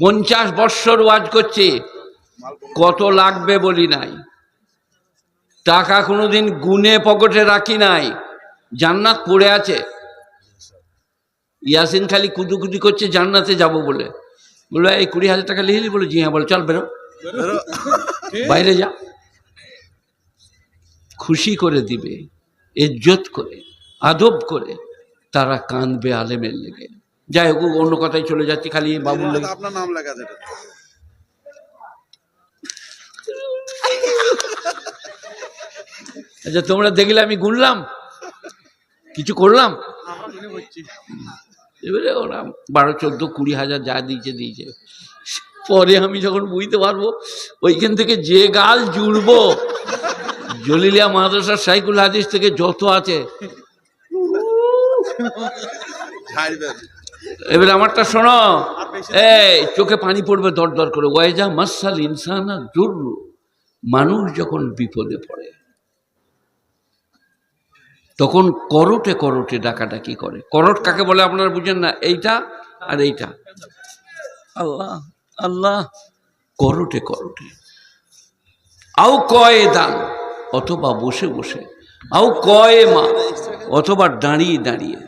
পঞ্চাশ বৎসর ওয়াজ করছে। কত লাগবে বলি নাই। টাকা কোনোদিন গুনে পকেটে রাখি নাই। জান্নাত পড়ে আছে। ইয়াসিন খালি কুদুকুদি করছে জান্নাতে যাব বলে। বলল এই কুড়ি হাজার টাকা লিখলি? বলে জি হ্যাঁ বলে চল বেরো। বাইরে যা। খুশি করে দিবে ইজ্জত করে আদব করে তারা কাঁদবে আলেমের লেগে। যাই হোক অন্য কথায় চলে যাচ্ছি খালি বাবুল আপনার নাম লেখা আছে আচ্ছা তোমরা দেখলে আমি গুনলাম? কিছু করলাম? এবারে ওরা বারো চোদ্দ কুড়ি হাজার যা দিয়েছে দিয়েছে। পরে আমি যখন বুঝতে পারব ওইখান থেকে যে গাল জুড়বো জলিলিয়া মাদ্রাসা সাইকুল হাদিস থেকে যত আছে এবারে আমারটা শোনো। এই চোখে পানি পড়বে দর দর করে। ওয়াইজা মাসাল ইনসানা জরুর। মানুষ যখন বিপদে পড়ে তখন করটে করটে ডাকাডাকি করে। করট কাকে বলে আপনারা বুঝেন না? এইটা আর এইটা। আল্লাহ আল্লাহ করটে করটে। আও কয়ে দান অথবা বসে বসে। আও কয়ে মা অথবা দাঁড়িয়ে দাঁড়িয়ে।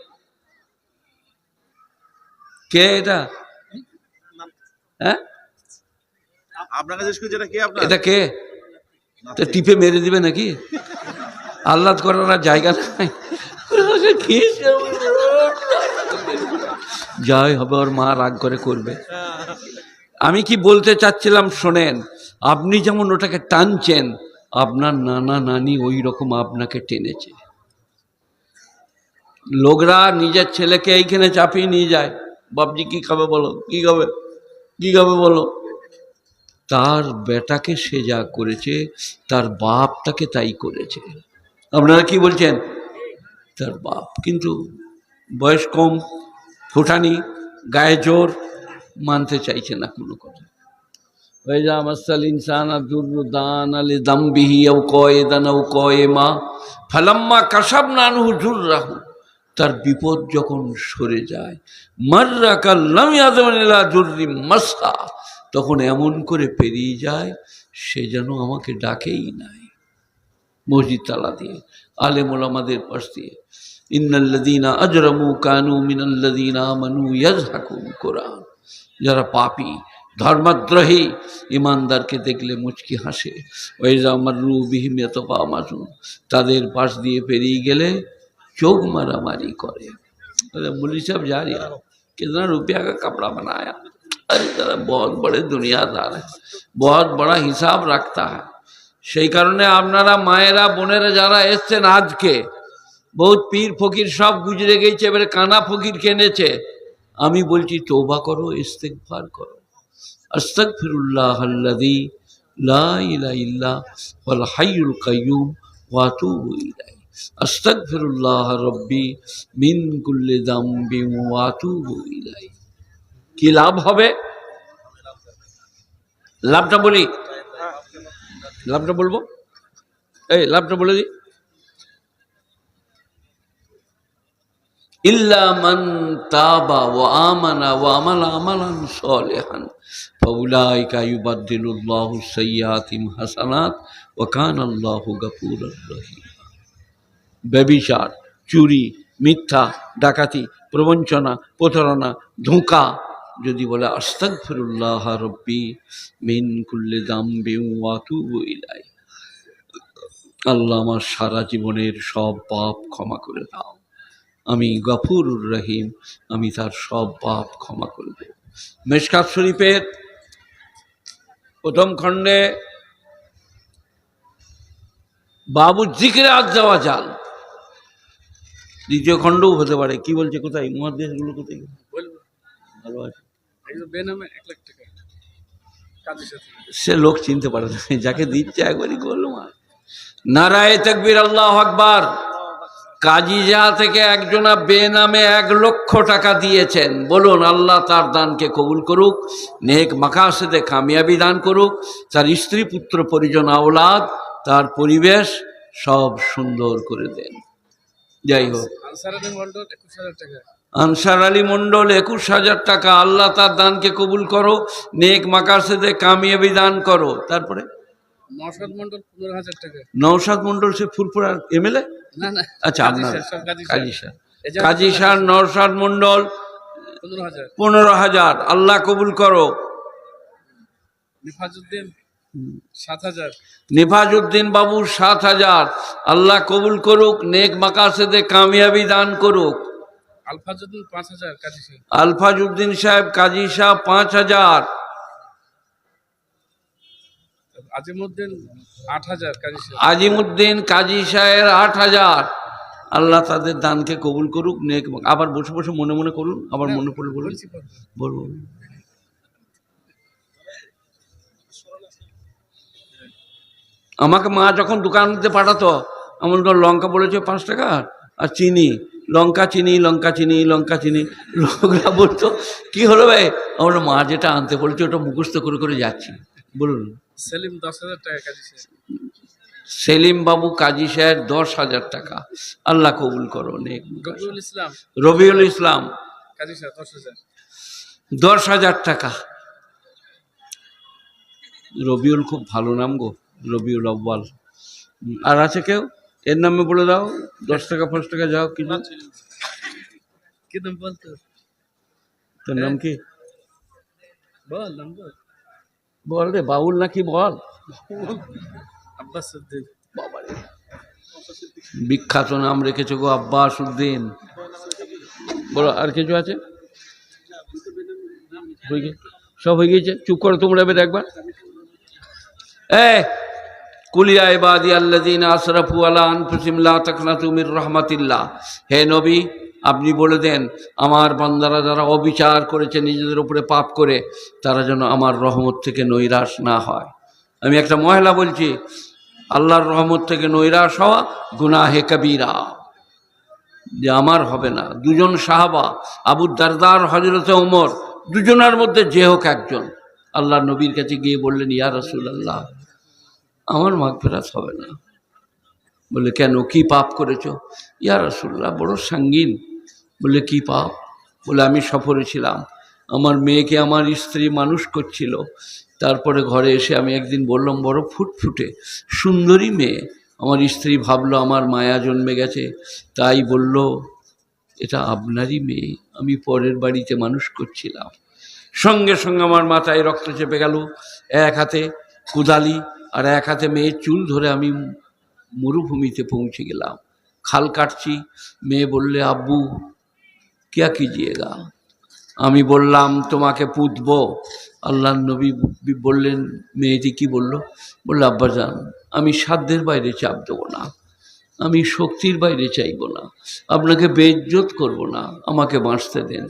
কে এটা? হ্যাঁ? আপনাকে এটা কে এটা কে? টিপে মেরে দিবে নাকি? আহ্লাদ করার আর জায়গা নাই। যাই হবে ওর মা রাগ করে করবে। আমি কি বলতে চাচ্ছিলাম শোনেন আপনি যেমন ওটাকে টানছেন আপনার নানা নানি ওই রকম আপনাকে টেনেছে। লোকরা নিজের ছেলেকে এইখানে চাপিয়ে নিয়ে যায়। বাপজি কি খাবে বলো? কি খাবে? কি খাবে বলো? তার বেটাকে সে যা করেছে, তার বাপ তাকে তাই করেছে। আপনারা কি বলছেন? তার বাপ কিন্তু বয়স কম, ফুটানি, গায়ে জোর, মানতে চাইছে না কোনো কথা। ওয়াইজা মাসাল ইনসান দান আলি কয়ে মা, ফালাম্মা জুর রাহু তার বিপদ যখন সরে যায় মার্রা কাল্লাম ইয়াদমানিলা জুররি মাসা তখন এমন করে পেরিয়ে যায়, সে যেন আমাকে ডাকেই নাই। মসজিদ তালা দিয়ে আলেমুল আমাদের পাশ দিয়ে ইন্নাল্লাদিনা আজরামু কানু মিনাল্লাদিনা মানু ইয়াজহাকুম কোরআন। যারা পাপি, ধর্মাদ্রোহী, ইমানদারকে দেখলে মুচকি হাসে। ওইজা আমার রু বিহিমিয়ত মাসুন তাদের পাশ দিয়ে পেরিয়ে গেলে चोग मारामारी करे अरे मुली साहब जा रही है कितना रुपया का कपड़ा बनाया अरे जरा बहुत बड़े दुनियादार है बहुत बड़ा हिसाब রাখতা है সেই কারণে আপনারা মায়েরা বোনেরা যারা এসছেন আজকে বহুত পীর ফকির সব গুজরে গেছে এবারে কানা ফকির কেনেছে আমি বলছি তৌবা করো ইস্তেকফার করো আস্তাগফিরুল্লাহ আল্লাযী লা ইলাহা ইল্লা ওয়াল হাইয়ুল কাইয়্যুম ওয়া আতুবু ইলাইহি আস্তাগফিরুল্লাহ রব্বি মিন কুল্লি দাম্বি ওয়া আতুবু কি লাভ হবে? লাভটা বলি। লাভটা বলব? এই, লাভটা বলে দিই। তাবা ওয়া আমানা ওয়া আমালা আমালান সালিহান, ফাউলাইকা ইউবাদদিলুল্লাহু হাসানাত ওয়া কানা আল্লাহু গফুরুর রহিম। ব্যবিচার, চুরি, মিথ্যা, ডাকাতি, প্রবঞ্চনা, প্রতারণা, ধোঁকা, যদি বলে আস্তাক ফিরুল্লাহ রব্বি মিন কুল্লে দাম বেউয়াতু ইলাই আল্লাহ আমার সারা জীবনের সব পাপ ক্ষমা করে দাও। আমি গফুরুর রহিম, আমি তার সব পাপ ক্ষমা করে দেব। মেশকাত শরীফের প্রথম খণ্ডে বাবু জিকিরে আজ যাওয়া জাল দ্বিতীয় খণ্ডও হতে পারে। কি বলছে কোথায়? মহাদেশগুলো কোথায়? ভালো আছে। সে লোক চিনতে পারে না। যাকে দিচ্ছে একবারই করল আর নারায় তকবীর আল্লাহ আকবার। কাজিজা থেকে একজনা বেনামে এক লক্ষ টাকা দিয়েছেন। বলুন আল্লাহ তার দানকে কবুল করুক নেক মাকাসেদে কামিয়াবি দান করুক তার স্ত্রী পুত্র পরিজন আওলাদ তার পরিবেশ সব সুন্দর করে দেন। যাই হোক। আনসার আলী মন্ডল একুশ হাজার টাকা। আল্লাহ তার দানকে কবুল করো নেক মাকাসেদে কামিয়াবি দান করো। তারপরে? নওশাদ মন্ডল সে ফুরপুরার এমএলএ না না। আচ্ছা আপনার কাজী স্যার। কাজী নৌসাদ মণ্ডল পনেরো হাজার। আল্লাহ কবুল করো। সাত হাজার। নিফাজউদ্দিন বাবু সাত হাজার। আল্লাহ কবুল করুক নেক মাকাসেদে কামিয়াবি দান করুক। আলফাজউদ্দিন পাঁচ হাজার কাজী আলফাজউদ্দিন সাহেব কাজী সাহেব পাঁচ হাজার। আজিমউদ্দিন আট হাজার কাজী স্যার আজিমুদ্দিন কাজী সাহেব আট হাজার। আল্লাহ তাদের দানকে কবুল করুক নেক আবার বসে বসে মনে মনে করুন আবার মনে পড়ে বলুন। বলব আমাকে মা যখন দোকানতে পাঠাতো আমার তো লঙ্কা বলেছে পাঁচ টাকা আর চিনি লঙ্কা চিনি লঙ্কা চিনি লঙ্কা চিনি লোকরা বলতো কি হলো ভাই? আমার মা যেটা আনতে বলেছে ওটা মুখস্থ করে করে যাচ্ছি। বলুন। সেলিম দশ হাজার টাকা কাজী সেলিম বাবু কাজী সাহেব দশ হাজার টাকা। আল্লাহ কবুল করো রবিউল ইসলাম। রবিউল ইসলাম। কাজী স্যার দশ হাজার টাকা। রবিউল খুব ভালো নাম গো। রবিউল আব্বাল আর আছে কেউ? এর নামে বলে দাও দশ টাকা পাঁচ টাকা যাও কি নাম? বলতো তোর? নাম কি? বল নাম বল। বল রে বাউল নাকি বল? আব্বাস উদ্দিন। বিখ্যাত নাম রেখেছে গো আব্বাস উদ্দিন। বলো আর কিছু আছে? সব হয়ে গেছে চুপ করো তোমরা এবার একবার। এ কুলিয়া ইবাদি আল্লাযীনা আসরাফু আলা আনফুসিহিম লা তাকনাতু মির হে নবী, আপনি বলে দেন, আমার বান্দারা যারা অবিচার করেছে নিজেদের উপরে পাপ করে, তারা যেন আমার রহমত থেকে নৈরাশ না হয়। আমি একটা মহিলা বলছি, আল্লাহর রহমত থেকে নৈরাশ হওয়া গুনাহে কবিরা। যে আমার হবে না। দুজন সাহাবা, আবু দারদার হজরতে ওমর, দুজনের মধ্যে যে হোক একজন। আল্লাহ নবীর কাছে গিয়ে বললেন, ইয়া রসুল আল্লাহ আমার মাগ ফেরাত হবে না। বলে, কেন? কি পাপ করেছ? ইয়া রসুল্লাহ বড় সাঙ্গিন। বলে, কি পাপ? বলে, আমি সফরে ছিলাম। আমার মেয়েকে আমার স্ত্রী মানুষ করছিল। তারপরে ঘরে এসে আমি একদিন বললাম, বড় ফুটফুটে, সুন্দরী মেয়ে। আমার স্ত্রী ভাবলো, আমার মায়া জন্মে গেছে। তাই বলল, এটা আপনারই মেয়ে। আমি পরের বাড়িতে মানুষ করছিলাম। সঙ্গে সঙ্গে আমার মাথায় রক্ত চেপে গেল। এক হাতে কুদালি আর এক হাতে মেয়ের চুল ধরে আমি মরুভূমিতে পৌঁছে গেলাম। খাল কাটছি, মেয়ে বললে, আব্বু, কিয়া কিজিয়েগা? আমি বললাম, তোমাকে পুতব। আল্লাহ নবী বললেন, মেয়েটি কি বলল? বলল, আব্বাজান, আমি সাধ্যের বাইরে চাপ দেবো না। আমি শক্তির বাইরে চাইব না। আপনাকে বেজ্জত করব না। আমাকে বাঁচতে দেন।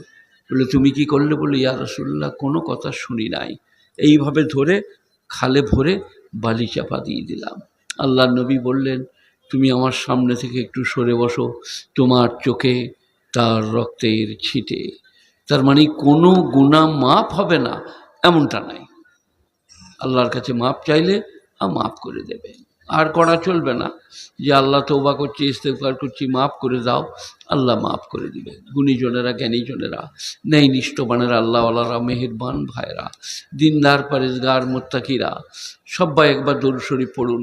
বলে তুমি কি করলে? বলে ইয়া রসুল্লাহ কোনো কথা শুনি নাই। এইভাবে ধরে, খালে ভরে বালি চাপা দিয়ে দিলাম। আল্লাহ নবী বললেন, তুমি আমার সামনে থেকে একটু সরে বসো, তোমার চোখে তার রক্তের ছিটে। তার মানে কোনো গুণা মাপ হবে না, এমনটা নাই। আল্লাহর কাছে মাপ চাইলে, আর মাফ করে দেবে। আর করা চলবে না। যে আল্লাহ তৌবা করছি ইস্তেফার করছি, মাফ করে দাও, আল্লাহ মাফ করে দিবে। গুণীজনেরা, জ্ঞানীজনেরা নেই নিষ্ঠবানেরা আল্লাহওয়ালারা, মেহেরবান ভাইরা দিনদার পারেজগার মোত্তাকিরা, সব্বাই একবার দরুদ শরীফ পড়ুন।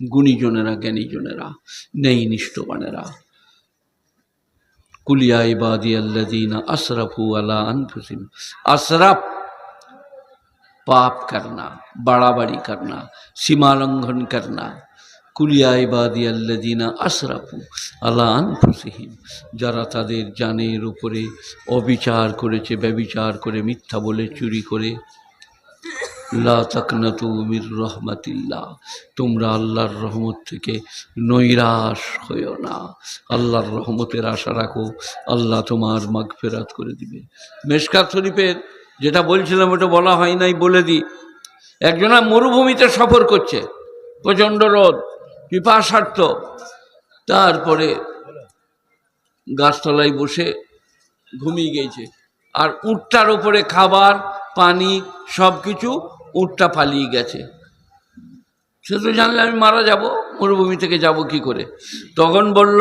গুণীজনেরা, জ্ঞানীজনেরা নেই নিষ্ঠবানেরা কুলিয়া ইবাদি আল্লাদিনা আসরাফু আলা আনফুসিম। আসরাফ পাপ করনা, বাড়াবাড়ি করনা, সীমালঙ্ঘন করনা। কুলিয়া ইবাদি আল্লাদিনা আসরাফু আলা আনফুসিহীন যারা তাদের জানের উপরে অবিচার করেছে, ব্যবিচার করে, মিথ্যা বলে, চুরি করে লা মির তোমরা আল্লাহর রহমত থেকে নৈরাশ হইও না। আল্লাহর রহমতের আশা রাখো, আল্লাহ তোমার মাগ ফেরাত করে দিবে। মেশকাত শরীফের যেটা বলছিলাম, ওটা বলা হয় নাই বলে দিই। একজনা মরুভূমিতে সফর করছে, প্রচণ্ড রোদ, পিপাসার্থ। তারপরে গাছতলায় বসে ঘুমিয়ে গেছে। আর উটটার উপরে খাবার, পানি সব কিছু উটটা পালিয়ে গেছে। সে তো জানলে আমি মারা যাব, মরুভূমি থেকে যাব কি করে? তখন বলল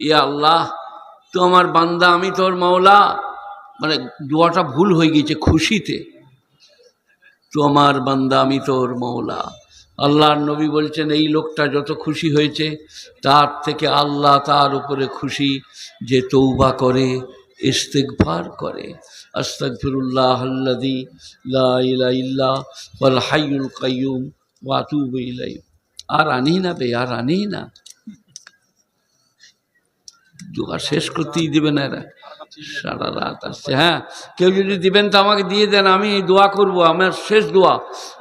ইয়া আল্লাহ, তো আমার বান্দা, আমি তোর মাওলা। মানে দোয়াটা ভুল হয়ে গেছে খুশিতে। তো আমার বান্দা, আমি তোর মাওলা। আল্লাহর নবী বলছেন, এই লোকটা যত খুশি হয়েছে, তার থেকে আল্লাহ তার উপরে খুশি যে তৌবা করে ইস্তেকভার করে। আস্তাগফিরুল্লাহ আল্লাদি লা ইলাহা ইল্লা ওয়াল হাইয়ুল কাইয়ুম, ওয়া আতুবু আর আনি না বে, আর আনি না। দোয়া শেষ করতেই দেবে না এরা। সারা রাত আসছে। হ্যাঁ কেউ যদি দিবেন তো আমাকে দিয়ে দেন, আমি দোয়া করব, আমার শেষ দোয়া।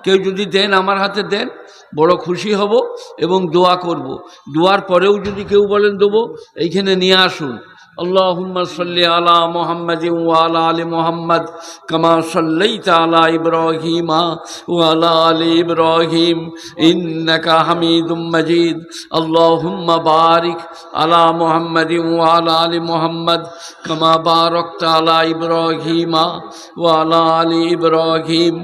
কেউ যদি দেন, আমার হাতে দেন, বড় খুশি হব এবং দোয়া করব। দোয়ার পরেও যদি কেউ বলেন দেবো, এইখানে নিয়ে আসুন। اللهم صل على محمد وعلى ال محمد كما صليت على ابراهيم وعلى ال ابراهيم انك حميد مجيد اللهم بارك على محمد وعلى ال محمد كما باركت على ابراهيم وعلى ال ابراهيم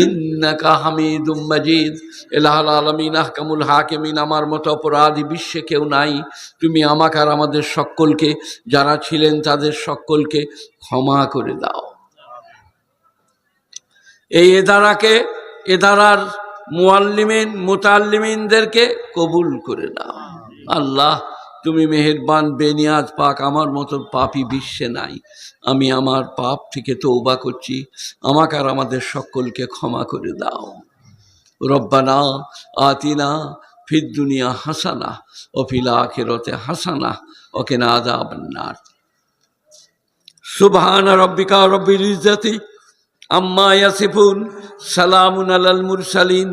انك حميد مجيد এলাহাল আলমিন আহকামুল হাকিমিন আমার মতো অপরাধী বিশ্বে কেউ নাই তুমি আমাকে আর আমাদের সকলকে যারা ছিলেন তাদের সকলকে ক্ষমা করে দাও। এই এদারাকে, এদারার মুয়াল্লিমিন মুতাল্লিমিনদেরকে কবুল করে দাও আল্লাহ, তুমি মেহেরবান, বেনিয়াজ পাক, আমার মতো পাপি বিশ্বে নাই। আমি আমার পাপ থেকে তৌবা করছি। আমাকে আর আমাদের সকলকে ক্ষমা করে দাও। রব্বানা, আতিনা ফিদ দুনিয়া হাসানা ও ফিল আখিরতে হাসানা ওকে না আদাবন্নার সুবহান রব্বিকা রব্বিল ইজ্জাতি আম্মা ইয়াসিফুন, সালামুন আলাল মুরসালিন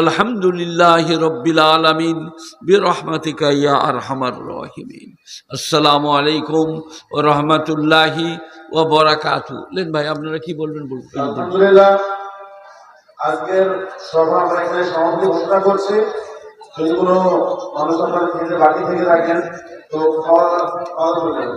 আলহামদুলিল্লাহি রব্বিল আলামিন, বিরহমাতিকা ইয়া আরহামার রাহিমিন। আসসালামু আলাইকুম ওয়া রাহমাতুল্লাহি ওয়া বারাকাতু লেন ভাই, আপনারা কি বলবেন বলুন। আলহামদুলিল্লাহ, আজকের সভা এখানে সমাপ্তি করছি। যদি কোনো মানুষ আপনার নিজের বাড়ি থেকে রাখেন তো খাওয়া খাওয়া করবেন